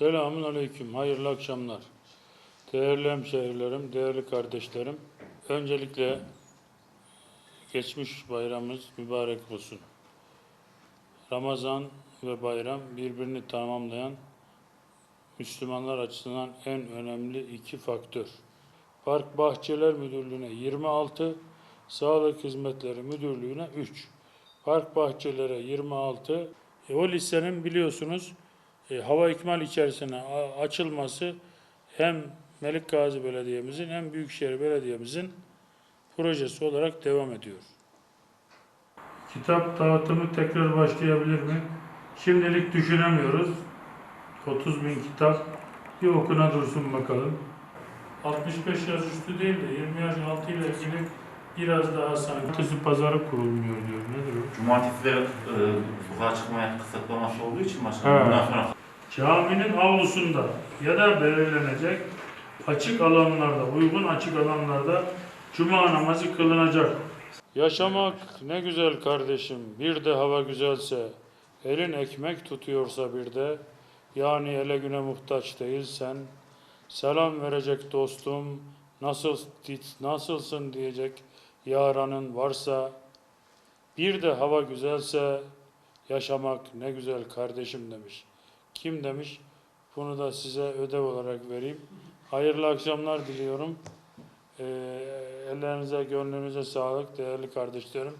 Selamun Aleyküm, hayırlı akşamlar. Değerli hemşehrilerim, değerli kardeşlerim. Öncelikle geçmiş bayramımız mübarek olsun. Ramazan ve bayram birbirini tamamlayan Müslümanlar açısından en önemli iki faktör. Park Bahçeler Müdürlüğü'ne 26, Sağlık Hizmetleri Müdürlüğü'ne 3. Park Bahçelere 26. E, o lisenin biliyorsunuz e, hava ikmal içerisine açılması hem Melik Gazi Belediye'mizin hem Büyükşehir Belediye'mizin projesi olarak devam ediyor. Kitap dağıtımı tekrar başlayabilir mi? Şimdilik düşünemiyoruz. 30 bin kitap bir okuna dursun bakalım. 65 yaş üstü değil de 20 yaş altı ile ilgili biraz daha sanki Cumartesi pazarı kurulmuyor diyor. Nedir o? Cumartesileri e, sokağa çıkmaya kısıtlaması olduğu için başkanım bundan sonra Caminin avlusunda ya da belirlenecek açık alanlarda, uygun açık alanlarda cuma namazı kılınacak. Yaşamak ne güzel kardeşim, bir de hava güzelse, elin ekmek tutuyorsa bir de, yani ele güne muhtaç değilsen, selam verecek dostum, nasıl nasılsın diyecek yaranın varsa, bir de hava güzelse, yaşamak ne güzel kardeşim demiş. Kim demiş? Bunu da size ödev olarak vereyim. Hayırlı akşamlar diliyorum. Ee, ellerinize, gönlünüze sağlık değerli kardeşlerim.